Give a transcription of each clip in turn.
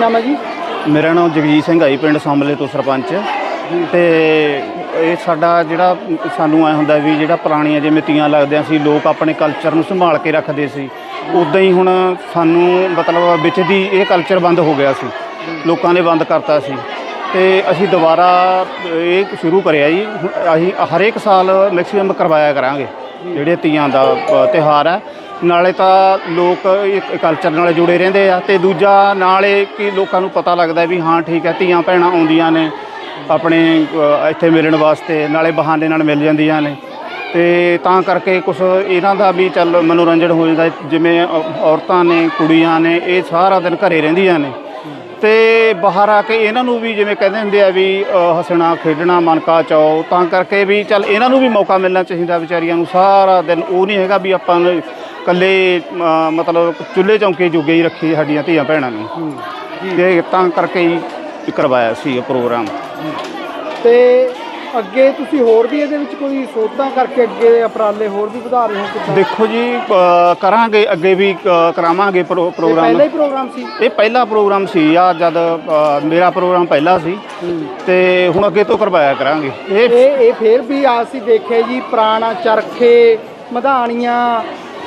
ਨਾਮ ਹੈ ਜੀ? ਮੇਰਾ ਨਾਮ ਜਗਜੀਤ ਸਿੰਘ ਆਈ ਪਿੰਡ ਸੰਭਲੇ ਤੋਂ ਸਰਪੰਚ। ਤੇ ਇਹ ਸਾਡਾ ਜਿਹੜਾ ਸਾਨੂੰ ਐ ਹੁੰਦਾ ਵੀ ਜਿਹੜਾ ਪੁਰਾਣੀਆਂ ਜਿਵੇਂ ਤੀਆਂ ਲੱਗਦੀਆਂ ਸੀ ਲੋਕ ਆਪਣੇ ਕਲਚਰ ਨੂੰ ਸੰਭਾਲ ਕੇ ਰੱਖਦੇ ਸੀ। ਉਦਾਂ ਹੀ ਹੁਣ ਸਾਨੂੰ ਮਤਲਬ ਵਿੱਚ ਦੀ ਇਹ ਕਲਚਰ ਬੰਦ ਹੋ ਗਿਆ ਸੀ। ਲੋਕਾਂ ਨੇ ਬੰਦ ਕਰਤਾ ਸੀ। ਤੇ ਅਸੀਂ ਦੁਬਾਰਾ ਇਹ ਸ਼ੁਰੂ ਕਰਿਆ ਜੀ। ਅਸੀਂ ਹਰੇਕ ਸਾਲ ਮੈਕਸਿਮਮ ਕਰਵਾਇਆ ਕਰਾਂਗੇ। ਜਿਹੜੇ ਤੀਆਂ ਦਾ ਅ, ਤਿਉਹਾਰ ਹੈ ਨਾਲੇ ਤਾਂ ਲੋਕ ਇੱਕ ਕਲਚਰ ਨਾਲ ਜੁੜੇ ਰਹਿੰਦੇ ਆ ਤੇ ਦੂਜਾ ਨਾਲੇ ਕਿ ਲੋਕਾਂ ਨੂੰ ਪਤਾ ਲੱਗਦਾ ਵੀ ਹਾਂ ਠੀਕ ਹੈ ਧੀਆਂ ਭੈਣਾਂ ਆਉਂਦੀਆਂ ਨੇ ਆਪਣੇ ਇੱਥੇ ਮਿਲਣ ਵਾਸਤੇ ਨਾਲੇ ਬਹਾਨੇ ਨਾਲ ਮਿਲ ਜਾਂਦੀਆਂ ਨੇ। ਤੇ ਤਾਂ ਕਰਕੇ ਕੁਝ ਇਹਨਾਂ ਦਾ ਵੀ ਚੱਲ ਮਨੋਰੰਜਨ ਹੋ ਜਾਂਦਾ ਜਿਵੇਂ ਔਰਤਾਂ ਨੇ ਕੁੜੀਆਂ ਨੇ ਇਹ ਸਾਰਾ ਦਿਨ ਘਰੇ ਰਹਿੰਦੀਆਂ ਨੇ। ਤੇ ਬਾਹਰ ਆ ਕੇ ਇਹਨਾਂ ਨੂੰ ਵੀ ਜਿਵੇਂ ਕਹਿੰਦੇ ਹੁੰਦੇ ਆ ਵੀ ਅ, ਹੱਸਣਾ ਖੇਡਣਾ ਮਨਕਾ ਚਾਓ ਤਾਂ ਕਰਕੇ ਵੀ ਚੱਲ ਇਹਨਾਂ ਨੂੰ ਵੀ ਮੌਕਾ ਮਿਲਣਾ ਚਾਹੀਦਾ ਵਿਚਾਰੀਆਂ ਨੂੰ। ਸਾਰਾ ਦਿਨ ਉਹ ਨਹੀਂ ਹੈਗਾ ਵੀ ਆਪਾਂ ਅ, ਮਤਲਬ ਚੁੱਲ੍ਹੇ ਚੌਂਕੇ ਜੋਗੇ ਹੀ ਰੱਖੀ ਸਾਡੀਆਂ ਧੀਆਂ ਭੈਣਾਂ ਨੂੰ। ਤੇ ਤਾਂ ਕਰਕੇ ਹੀ ਕਰਵਾਇਆ ਸੀ ਇਹ ਪ੍ਰੋਗਰਾਮ। ਤੇ ਅੱਗੇ ਤੁਸੀਂ ਹੋਰ ਵੀ ਇਹਦੇ ਵਿੱਚ ਕੋਈ ਸੋਧਾਂ ਕਰਕੇ ਅੱਗੇ ਉਪਰਾਲੇ ਹੋਰ ਵੀ ਵਧਾ ਰਹੇ ਹੋ ਕਿੱਦਾਂ ਦੇਖੋ ਜੀ ਕਰਾਂਗੇ ਅੱਗੇ ਵੀ ਕਰਾਵਾਂਗੇ ਪ੍ਰੋਗਰਾਮ। ਪਹਿਲਾ ਹੀ ਪ੍ਰੋਗਰਾਮ ਸੀ? ਇਹ ਪਹਿਲਾ ਪ੍ਰੋਗਰਾਮ ਸੀ ਆ ਜਦ ਮੇਰਾ ਪ੍ਰੋਗਰਾਮ ਪਹਿਲਾ ਸੀ। ਤੇ ਹੁਣ ਅੱਗੇ ਤੋਂ ਕਰਵਾਇਆ ਕਰਾਂਗੇ। ਇਹ ਇਹ ਫੇਰ ਵੀ ਆ ਦੇਖਿਆ ਜੀ ਪੁਰਾਣਾ ਚਰਖੇ ਮਧਾਣੀਆਂ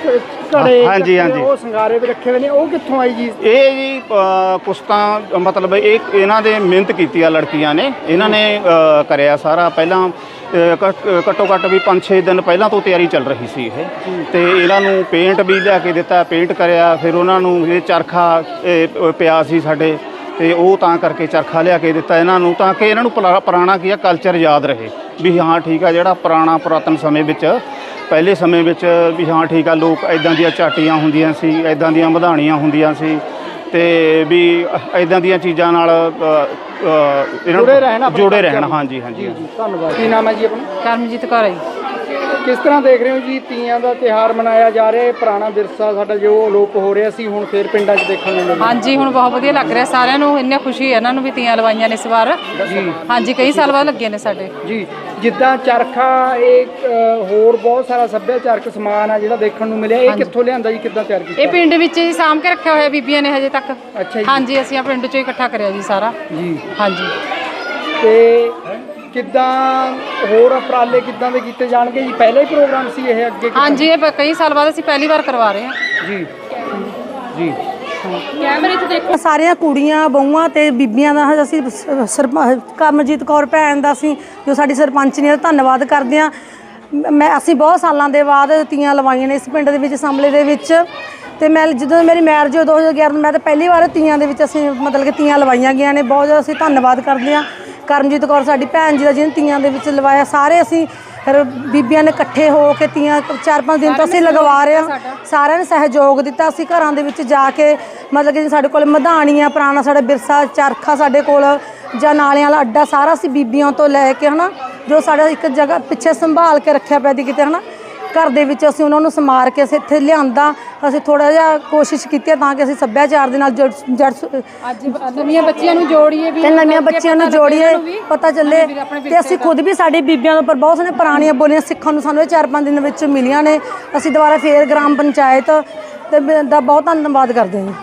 ਘੜੇ ਹਾਂਜੀ, ਹਾਂਜੀ। ਉਹ ਸਿੰਗਾਰੇ ਵੀ ਰੱਖੇ ਹੋਏ ਨੇ ਉਹ ਕਿੱਥੋਂ ਆਈ ਜੀ? ਇਹ ਜੀ ਅ, ਕੁਛ ਤਾਂ ਮਤਲਬ ਇਹ ਇਹਨਾਂ ਦੇ ਮਿਹਨਤ ਕੀਤੀ ਆ ਲੜਕੀਆਂ ਨੇ। ਇਹਨਾਂ ਨੇ ਅ, ਕਰਿਆ ਸਾਰਾ। ਪਹਿਲਾਂ ਅ, ਘੱਟ- ਘੱਟੋ ਘੱਟ ਵੀ 5-6 ਦਿਨ ਪਹਿਲਾਂ ਤੋਂ ਤਿਆਰੀ ਚੱਲ ਰਹੀ ਸੀ ਇਹ। ਤੇ ਇਹਨਾਂ ਨੂੰ ਪੇਂਟ ਵੀ ਲਿਆ ਕੇ ਦਿੱਤਾ ਪੇਂਟ ਕਰਿਆ। ਫਿਰ ਉਹਨਾਂ ਨੂੰ ਇਹ ਚਰਖਾ ਇਹ, ਪਿਆ ਸੀ ਸਾਡੇ। ਤੇ ਉਹ ਤਾਂ ਕਰਕੇ ਚਰਖਾ ਲਿਆ ਕੇ ਦਿੱਤਾ ਇਹਨਾਂ ਨੂੰ ਤਾਂ ਕਿ ਇਹਨਾਂ ਨੂੰ ਪੁਰਾ- ਪੁਰਾਣਾ ਕੀ ਆ ਕਲਚਰ ਯਾਦ ਰਹੇ। ਵੀ ਹਾਂ ਠੀਕ ਆ ਜਿਹੜਾ ਪੁਰਾਣਾ ਪੁਰਾਤਨ ਸਮੇਂ ਵਿੱਚ ਪਹਿਲੇ ਸਮੇਂ ਵਿੱਚ ਵੀ ਹਾਂ ਠੀਕ ਆ ਲੋਕ ਐਦਾਂ ਦੀਆਂ ਝਾਟੀਆਂ ਹੁੰਦੀਆਂ ਸੀ ਐਦਾਂ ਦੀਆਂ ਮਧਾਣੀਆਂ ਹੁੰਦੀਆਂ ਸੀ ਤੇ ਵੀ ਐਦਾਂ ਦੀਆਂ ਚੀਜ਼ਾਂ ਨਾਲ ਅ, ਅ, ਇਹਨਾਂ ਨੂੰ ਜੁੜੇ ਰਹਿਣ। ਹਾਂਜੀ ਹਾਂਜੀ ਜੀ ਧੰਨਵਾਦ। ਕੀ ਨਾਮ ਹੈ ਜੀ ਆਪਣਾ? ਕਰਮਜੀਤ ਕੌਰ ਹੈ ਜੀ। ਕਿਸ ਤਰ੍ਹਾਂ ਦੇਖ ਰਹੇ ਹੋ ਜੀ? ਤੀਆਂ ਦਾ ਤਿਹਾਰ ਮਨਾਇਆ ਜਾ ਰਿਹਾ ਹੈ ਪੁਰਾਣਾ ਵਿਰਸਾ ਸਾਡਾ ਜੋ ਅਲੋਪ ਹੋ ਰਿਹਾ ਸੀ ਹੁਣ ਫੇਰ ਪਿੰਡਾਂ 'ਚ ਦੇਖਣ ਨੂੰ ਮਿਲਿਆ। ਹਾਂਜੀ ਹੁਣ ਬਹੁਤ ਵਧੀਆ ਲੱਗ ਰਿਹਾ ਸਾਰਿਆਂ ਨੂੰ ਇੰਨੀ ਖੁਸ਼ੀ ਹੈ ਇਹਨਾਂ ਨੂੰ ਵੀ ਤੀਆਂ ਲਵਾਈਆਂ ਨੇ ਇਸ ਵਾਰ। ਜੀ। ਹਾਂਜੀ ਕਈ ਸਾਲ ਬਾਅਦ ਲੱਗੀਆਂ ਨੇ ਸਾਡੇ। ਜੀ ਜਿੱਦਾਂ ਚਰਖਾ ਇਹ ਅ, ਹੋਰ ਬਹੁਤ ਸਾਰਾ ਸੱਭਿਆਚਾਰਕ ਸਮਾਨ ਆ ਜਿਹੜਾ ਦੇਖਣ ਨੂੰ ਮਿਲਿਆ ਇਹ ਕਿੱਥੋਂ ਲਿਆਂਦਾ ਜੀ? ਕਿੱਦਾਂ ਤਿਆਰ ਕੀਤਾ? ਇਹ ਪਿੰਡ ਵਿੱਚ ਹੀ ਸਾਂਭ ਕੇ ਰੱਖਿਆ ਹੋਇਆ ਬੀਬੀਆਂ ਨੇ ਹਜੇ ਤੱਕ। ਅੱਛਾ ਜੀ। ਹਾਂਜੀ ਅਸੀਂ ਆ ਪਿੰਡ ਚੋਂ ਹੀ ਇਕੱਠਾ ਕਰਿਆ ਜੀ ਸਾਰਾ। ਜੀ। ਹਾਂਜੀ। ਤੇ ਕਿੱਦਾਂ ਹੋਰ ਉਪਰਾਲੇ ਕਿੱਦਾਂ ਦੇ ਕੀਤੇ ਜਾਣਗੇ? ਜੀ ਪਹਿਲਾ ਹੀ ਪ੍ਰੋਗਰਾਮ ਸੀ ਇਹ ਅੱਗੇ ਕਿੱਦਾਂ? ਹਾਂਜੀ ਇਹ ਪ- ਕਈ ਸਾਲ ਬਾਅਦ ਅਸੀਂ ਪਹਿਲੀ ਵਾਰ ਕਰਵਾ ਰਹੇ ਹਾਂ। ਜੀ ਜੀ। ਕੈਮਰੇ 'ਚ ਦੇਖੋ। ਸਾਰੀਆਂ ਕੁੜੀਆਂ ਬਹੂਆਂ ਤੇ ਬੀਬੀਆਂ ਦਾ ਅਸੀਂ ਸ- ਸਰਪ- ਕਰਮਜੀਤ ਕੌਰ ਭੈਣ ਦਾ ਅਸੀਂ ਜੋ ਸਾਡੀ ਸਰਪੰਚ ਨੇ ਉਹਦਾ ਧੰਨਵਾਦ ਕਰਦੇ ਹਾਂ। ਮੈਂ ਅਸੀਂ ਬਹੁਤ ਸਾਲਾਂ ਦੇ ਬਾਅਦ ਤੀਆਂ ਲਵਾਈਆਂ ਨੇ ਇਸ ਪਿੰਡ ਦੇ ਵਿੱਚ ਸੰਭਲੇ ਦੇ ਵਿੱਚ। ਤੇ ਮੈਂ ਜਦੋਂ ਮੇਰੀ ਮੈਰਿਜ ਹੋਈ 2011 ਮੈਂ ਤਾਂ ਪਹਿਲੀ ਵਾਰ ਤੀਆਂ ਦੇ ਵਿੱਚ ਅਸੀਂ ਮਤਲਬ ਕਿ ਤੀਆਂ ਲਵਾਈਆਂ ਗਈਆਂ ਨੇ। ਬਹੁਤ ਜ਼ਿਆਦਾ ਅਸੀਂ ਧੰਨਵਾਦ ਕਰਦੇ ਹਾਂ। ਕਰਮਜੀਤ ਕੌਰ ਸਾਡੀ ਭੈਣ ਜੀ ਦਾ ਜਿਹਨੇ ਤੀਆਂ ਦੇ ਵਿੱਚ ਲਵਾਇਆ ਸਾਰੇ ਅਸੀਂ ਫਿਰ ਬੀਬੀਆਂ ਨੇ ਇਕੱਠੇ ਹੋ ਕੇ ਤੀਆਂ ਚਾਰ ਪੰਜ ਦਿਨ ਤੋਂ ਅਸੀਂ ਲਗਵਾ ਰਹੇ ਹਾਂ। ਸਾਰਿਆਂ ਨੇ ਸਹਿਯੋਗ ਦਿੱਤਾ ਅਸੀਂ ਘਰਾਂ ਦੇ ਵਿੱਚ ਜਾ ਕੇ ਮਤਲਬ ਕਿ ਸਾਡੇ ਕੋਲ ਮਧਾਣੀਆਂ ਪੁਰਾਣਾ ਸਾਡਾ ਵਿਰਸਾ ਚਰਖਾ ਸਾਡੇ ਕੋਲ ਜਾਂ ਨਾਲਿਆਂ ਵਾਲਾ ਅੱਡਾ ਸਾਰਾ ਅਸੀਂ ਬੀਬੀਆਂ ਤੋਂ ਲੈ ਕੇ ਹਨਾ ਜੋ ਸਾਡਾ ਇੱਕ ਜਗ੍ਹਾ ਪਿੱਛੇ ਸੰਭਾਲ ਕੇ ਰੱਖਿਆ ਪਿਆ ਦੀ ਕਿਤੇ ਹਨਾ ਘਰ ਦੇ ਵਿੱਚ ਅਸੀਂ ਉਹਨਾਂ ਨੂੰ ਸਮਾਰ ਕੇ ਅਸੀਂ ਇੱਥੇ ਲਿਆਂਦਾ ਅਸੀਂ ਥੋੜਾ ਜਿਹਾ ਕੋਸ਼ਿਸ਼ ਕੀਤੀ ਹੈ ਤਾਂ ਕਿ ਅਸੀਂ ਸੱਭਿਆਚਾਰ ਦੇ ਨਾਲ ਜੁੜ ਜੜ ਅੱਜ ਨਵੀਆਂ ਬੱਚੀਆਂ ਨੂੰ ਜੋੜੀਏ ਵੀ ਤੇ ਨਵੀਆਂ ਬੱਚਿਆਂ ਨੂੰ ਜੋੜੀਏ। ਪਤਾ ਚੱਲੇ। ਤੇ ਅਸੀਂ ਖੁਦ ਵੀ ਸਾਡੀ ਬੀਬੀਆਂ ਦੇ ਉੱਪਰ ਬਹੁਤ ਸਾਰੀਆਂ ਪੁਰਾਣੀਆਂ ਬੋਲੀਆਂ ਸਿੱਖਣ ਨੂੰ ਸਾਨੂੰ ਇਹ ਚਾਰ ਪੰਜ ਦਿਨ ਵਿੱਚ ਮਿਲੀਆਂ ਨੇ। ਅਸੀਂ ਦੁਬਾਰਾ ਫੇਰ ਗ੍ਰਾਮ ਪੰਚਾਇਤ ਤੇ ਬ- ਦਾ ਬਹੁਤ ਧੰਨਵਾਦ ਕਰਦੇ ਹਾਂ। ਜੀ